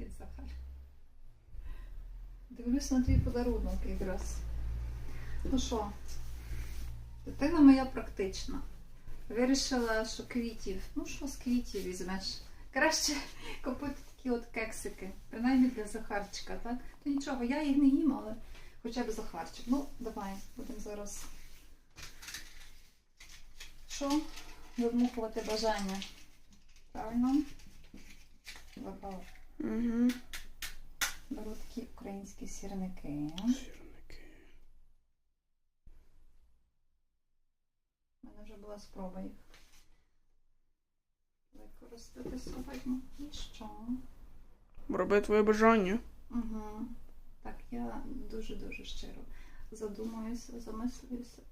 Привіт, Захар. Дивлюсь на твій подарунок якраз. Ну що, дитина моя практична. Вирішила, що квітів. Ну що з квітів візьмеш? Краще купити такі от кексики, принаймні для Захарчика, так? То нічого, я їх не їм, але хоча б Захарчик. Ну, давай, будемо зараз. Що? Вимухувати бажання. Правильно? Вибрала. Угу. Беру такі українські сірники. Сірники. У мене вже була спроба їх використати сьогодні. І що? Роби твоє бажання. Угу. Так, я дуже-дуже щиро задумуюся, замислююся